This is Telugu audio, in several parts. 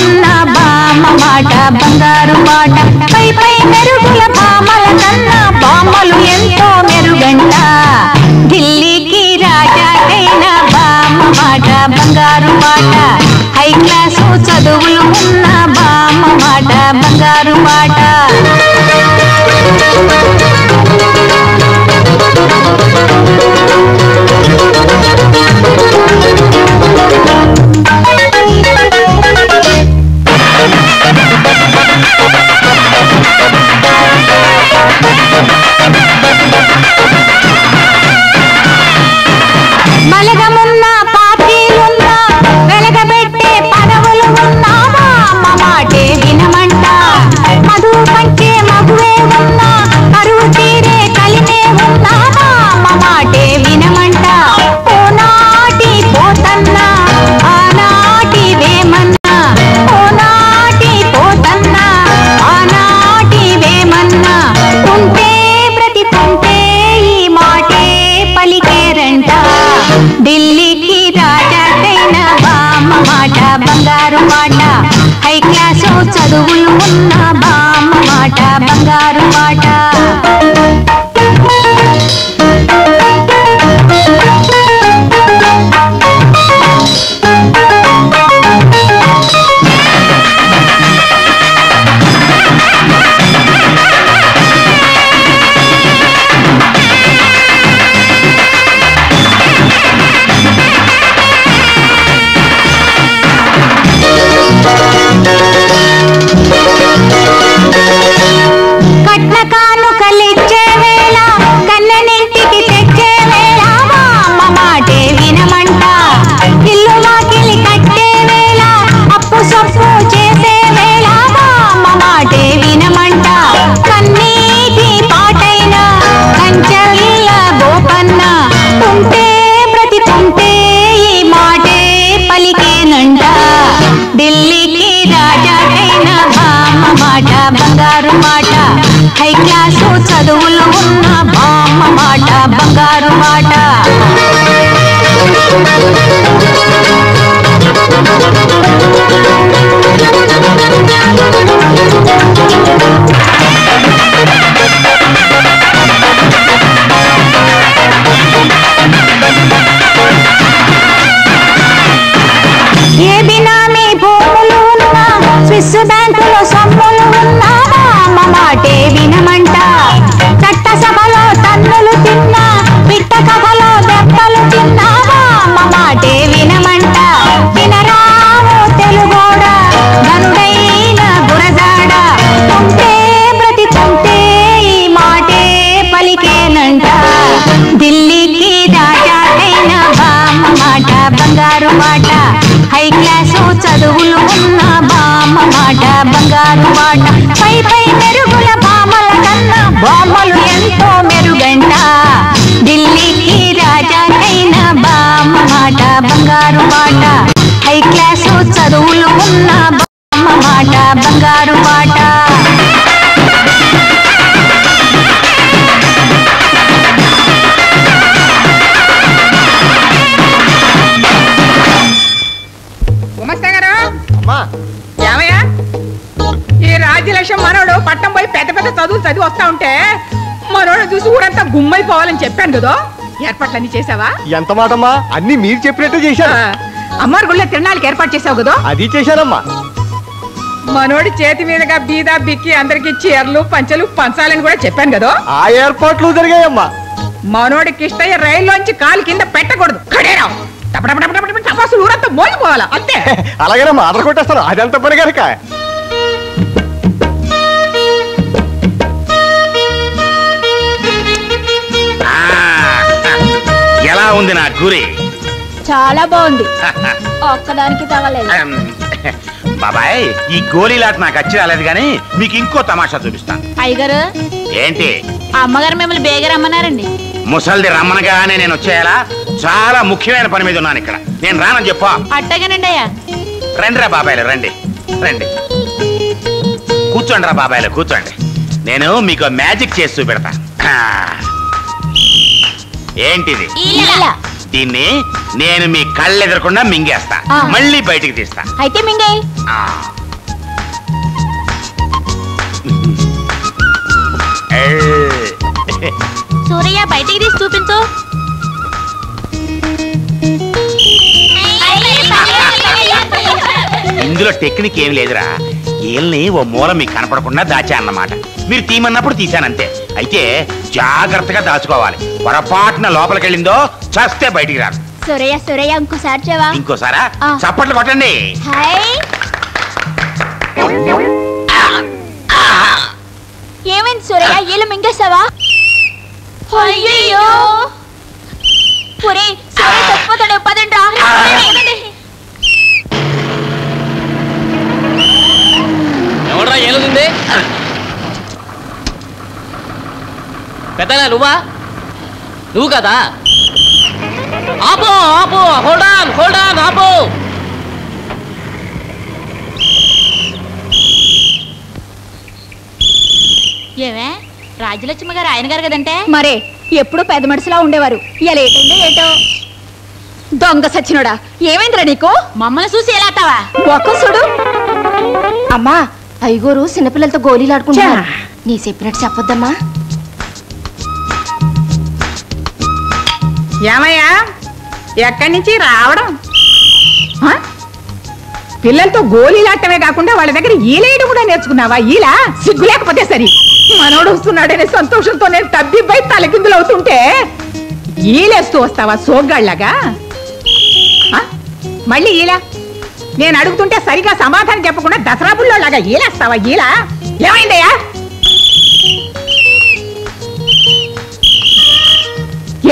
ఉన్న బామ మాట బంగారు మాట. పై పై మెరుగుల బామల కన్నా బామలు ఎంతో మెరుగంట. ఢిల్లీకి రాజాకైన బామ మాట బంగారు మాట. హై క్లాసు చదువులు ఉన్న బామ మాట బంగారు మాట. ఢిల్లీకి రాజాకైన బామ్మ మాట బంగారు మాట. హై క్లాసు చదువులు ఉన్న బామ్మ మాట బంగారు మాట. మాట బంగారు మాట. హై క్లాసు చదువులు ఉన్న బామ్మ మాట బంగారు మాట. ఏ బినామీ భూములు స్విస్సు బంగారు మాట. హై క్లాసు చదువులు ఉన్న బామ్మ మాట. బంగారు మాట. గుమస్తా గారు అమ్మా. ఏమయ్యా? ఈ రాజ్యలక్ష్మి మనోడు పట్టం పోయి పెద్ద పెద్ద చదువులు చదివి వస్తా ఉంటే మనోడు చూసి ఊరంతా గుమ్మైపోవాలని చెప్పాను కదా? ఏర్పాట్లన్నీ చేసావా ఎంత మాటమ్మా అన్ని మీరు చెప్పినట్టు ఆ, చేశాను అమ్మారు గుళ్ళో తిరణాలకి ఏర్పాటు చేసావు కదా అది చేశానమ్మా మనోడి చేతి మీదుగా బీదా బిక్కి అందరికి చీరలు పంచలు పంచాలని కూడా చెప్పాను కదా ఆ ఏర్పాట్లు జరిగాయమ్మా మనోడికి ఇష్టయ్య రైల్లోంచి కాలు కింద పెట్టకూడదు కడేరావు టపటపటపటపట టపాసులు ఊరంతా మోగిపోవాలా అంతే అలాగేనమ్మా ఆర్డర్ కొట్టేస్తాను అదంత పని కనుక ఎలా ఉంది నా గురి? చాలా బాగుంది. ఒక్కదానికి తగలేదు. బాబాయ్ ఈ గోళీలాట నాకు వచ్చి రాలేదు కానీ మీకు ఇంకో తమాషా చూపిస్తాను. అయ్యగారు ఏంటి? అమ్మగారు మిమ్మల్ని బేగ రమ్మన్నారండి. ముసల్ది రమ్మనగానే నేను వచ్చేయాలా? చాలా ముఖ్యమైన పని మీద ఉన్నాను ఇక్కడ. నేను రానని చెప్పా. అట్టగానండి అయ్యా. రండి రా బాబాయ్లు రండి. రండి. కూర్చోండి రా బాబాయ్లు కూర్చోండి. నేను మీకు మ్యాజిక్ చేసి చూపెడతా. ఏంటిది? దీన్ని నేను మీ కళ్ళు ఎదురకుండా మింగేస్తా. ఆ. మళ్ళీ బయటికి తీస్తా. అయితే మింగే. ఆ. ఏ. సూరయ్య బయటికి తీసి చూపించు. ఇందులో టెక్నిక్ ఏం లేదురా. ఏల్ని ఓ మూల మీకు కనపడకుండా దాచా అన్నమాట మీరు తీమన్నప్పుడు తీశానంతే. అయితే జాగ్రత్తగా దాచుకోవాలి. పొరపాటున లోపలికి వెళ్ళిందో చస్తే బయటికి రాదు సూరయ్య సూరయ్య ఇంకోసారి చెవా ఇంకోసారా? ఆ. చప్పట్లు కొట్టండి. హాయ్ ఏమైంది సూరయ్య? ఈలు మింగేసావా అయ్యయ్యో. ఒరే సూరయ్య చచ్చిపోతాడు. పదండ్రా పదండి. ఎవడ్రా ఏలుంది పెద్దనా నువ్వా? నువ్వు కదా? ఆపో ఆపో హోల్డ్ ఆన్ హోల్డ్ ఆన్ ఆపో. ఏమే రాజ్యలక్ష్మి గారు ఆయన గారు కదంటే? మరే ఎప్పుడు పెద్ద మనుషులా ఉండేవారు. ఇలా ఏటైందో ఏటో దొంగ సచ్చినోడా? ఏమైందిరా నీకు? మమ్మల్ని చూసి ఎలా అట్టావా ఒక్క చూడు. అమ్మా ఐగోరు చిన్నపిల్లలతో గోళీలు ఆడుకుంటున్నారు. నీ చెప్పినట్టు చెప్పొద్దమ్మా. ఏమయ్యా? ఎక్కడి నుంచి రావడం? ఆ? పిల్లలతో గోళీలాటమే కాకుండా వాళ్ళ దగ్గర ఈలేయడం కూడా నేర్చుకున్నావా? ఈలా? సిగ్గు లేకపోతే సరి. మనోడు వస్తున్నాడనే సంతోషంతో నేను తబ్బిబ్బై తలకిందులు అవుతుంటే ఈలేస్తూ వస్తావా సోగ్గాళ్ళగా? ఆ? మళ్ళీ ఈలా? నేను అడుగుతుంటే సరిగా సమాధానం చెప్పకుండా దసరా బుల్లోలాగా ఈలేస్తావా? ఈలా? ఏమైందయ్యా?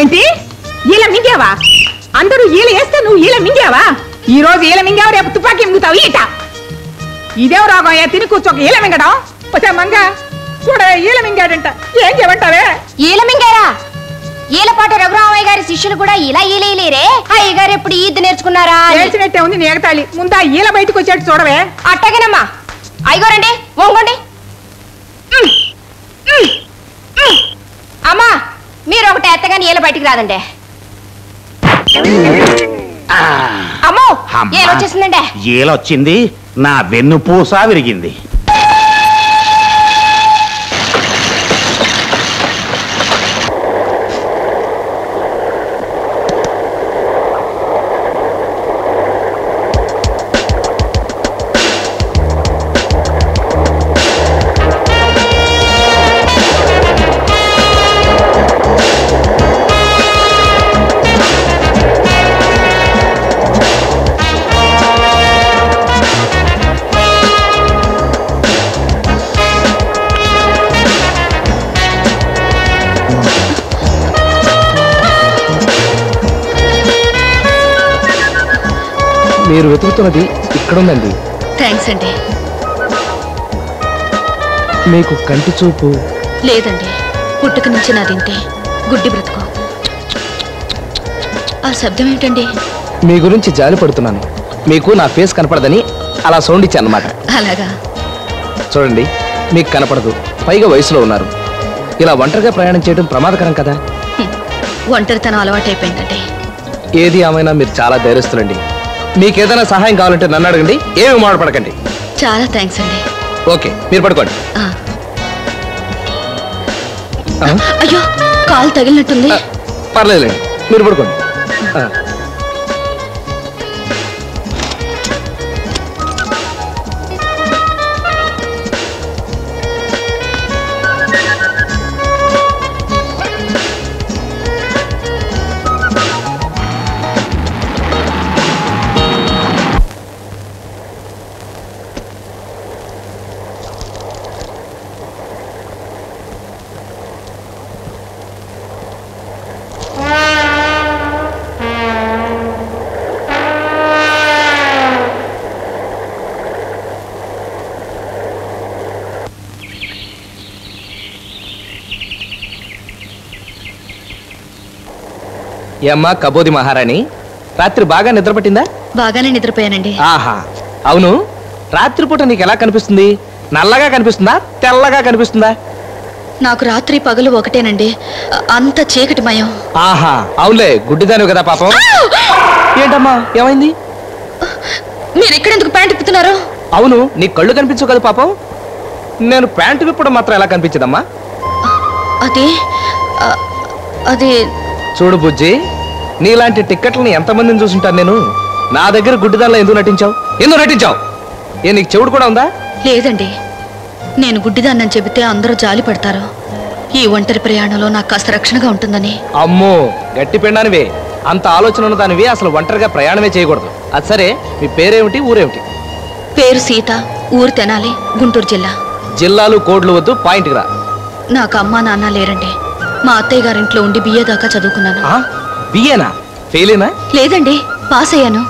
ఏంటి? ఈల మింగావా? అందరూ ఈల వేస్తే నువ్వు ఈల మింగావా? ఈ రోజు ఈల మింగావు రేపు తుపాకీ మింగుతావు ఈట. ఇదేం రోగం? ఏ తిని కూర్చోక ఈల మింగడం? వచ్చా మంగ చూడ ఈల మింగాడంట. ఏం చేయమంటావే? ఈల మింగారా ఈలపాటి రఘురామయ్య గారి శిష్యులు కూడా ఇలా ఈలేయలేరే అయ్య గారు ఎప్పుడు ఈద్ నేర్చుకున్నారా అని. ఏడ్చినట్టే ఉంది నేగతాళి ముందా ఈల బయటకు వచ్చేట్టు చూడవే. అట్టగేనమ్మా. అయ్యగోరండి వంగండి. అమ్మా మీరు ఒకటి ఎత్తగాని ఈల బయటికి రాదండి. అమ్మో. ఏలొచ్చేసిందండి ఏలొచ్చింది? నా వెన్నుపూస విరిగింది. మీరు వెతుకుతున్నది ఇక్కడుందండి. థ్యాంక్స్ అండి. మీకు కంటి చూపు. లేదండి. పుట్టుక నుంచి నాదింతే గుడ్డి బ్రతుకు. ఆ శబ్దం ఏంటండి మీ గురించి జాలి పడుతున్నాను. మీకు నా ఫేస్ కనపడదని అలా సౌండ్ ఇచ్చాను అనమాట అలాగా? చూడండి మీకు కనపడదు. పైగా వయసులో ఉన్నారు. ఇలా ఒంటరిగా ప్రయాణం చేయడం ప్రమాదకరం కదా. ఒంటరితనం అలవాటైపోయిందండి. ఏది ఏమైనా మీరు చాలా ధైర్యస్తులండి. మీకు ఏదైనా సహాయం కావాలంటే నన్ను అడగండి ఏమి మాట్లాడపడకండి చాలా థ్యాంక్స్ అండి. ఓకే మీరు పడుకోండి? అయ్యో కాలు తగిలినట్టుంది. పర్లేదులేండి మీరు పడుకోండి. ఏమ్మా కబోది మహారాణి? రాత్రి బాగా నిద్ర పట్టిందా బాగానే నిద్రపోయానండి. ఆహా అవును. రాత్రిపూట నీకు ఎలా కనిపిస్తుంది? నల్లగా కనిపిస్తుందా? తెల్లగా కనిపిస్తుందా? నాకు రాత్రి పగలు ఒకటేనండి. అంత చీకటిమయం ఆహా అవునులే గుడ్డిదానివి కదా పాపం. ఏంటమ్మా ఏమైంది? మీరు ఎక్కడెందుకు ప్యాంట్ ఇప్పుతున్నారు అవును నీ కళ్ళు కనిపించవు కదా పాపం. నేను ప్యాంటు విప్పడం మాత్రం ఎలా కనిపించదమ్మా? అది అది చూడు బుజ్జి నీలాంటి టిక్కెట్లని ఎంతమందిని చూసుంటాను నేను? నా దగ్గర గుడ్డిదానిలో ఎందుకు నటించావు? ఎందుకు నటించావు? ఏ నీకు చెవుడు కూడా ఉందా? లేదండి. నేను గుడ్డిదాన్నని చెబితే అందరూ జాలి పడతారు. ఈ ఒంటరి ప్రయాణంలో నాకు కాస్త రక్షణగా ఉంటుందని. అమ్మో గట్టి పిండానివే. అంత ఆలోచన ఉన్న దానివి అసలు ఒంటరిగా ప్రయాణమే చేయకూడదు. అది సరే మీ పేరేమిటి ఊరేమిటి? పేరు సీత ఊరు తెనాలి గుంటూరు జిల్లా. జిల్లాలు కోడ్లు వద్దు పాయింట్కి రా. నాకు అమ్మా నాన్న లేరండి. మా అత్తయ్య గారింట్లో ఉండి బిఏ దాకా చదువుకున్నాను. బియ్యేనా ఫెయిలేనా? లేదండి పాస్ అయ్యాను.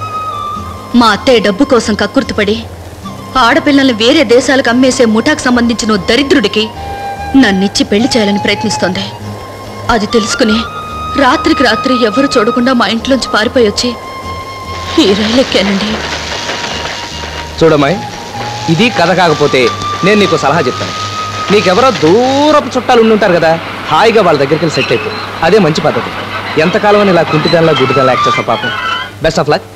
మా అత్తయ్య డబ్బు కోసం కక్కుర్తిపడి ఆడపిల్లల్ని వేరే దేశాలకు అమ్మేసే ముఠాకు సంబంధించిన ఓ దరిద్రుడికి నన్నిచ్చి పెళ్ళి చేయాలని ప్రయత్నిస్తోంది. అది తెలుసుకుని రాత్రికి రాత్రి ఎవరు చూడకుండా మా ఇంట్లోంచి పారిపోయి వచ్చి ఈ రైలు ఎక్కానండి. చూడమ్మాయి ఇది కథ కాకపోతే నేను నీకు సలహా చెప్తాను. నీకెవరో దూరపు చుట్టాలు ఉండి ఉంటారు కదా హాయిగా వాళ్ళ దగ్గరికి వెళ్ళి సెట్ అయిపో. అదే మంచి పద్ధతి. ఎంతకాలం ఇలా కుంటిదానిలా గుడ్డిదానిలా యాక్ట్ చేస్తావు పాపం? Best of luck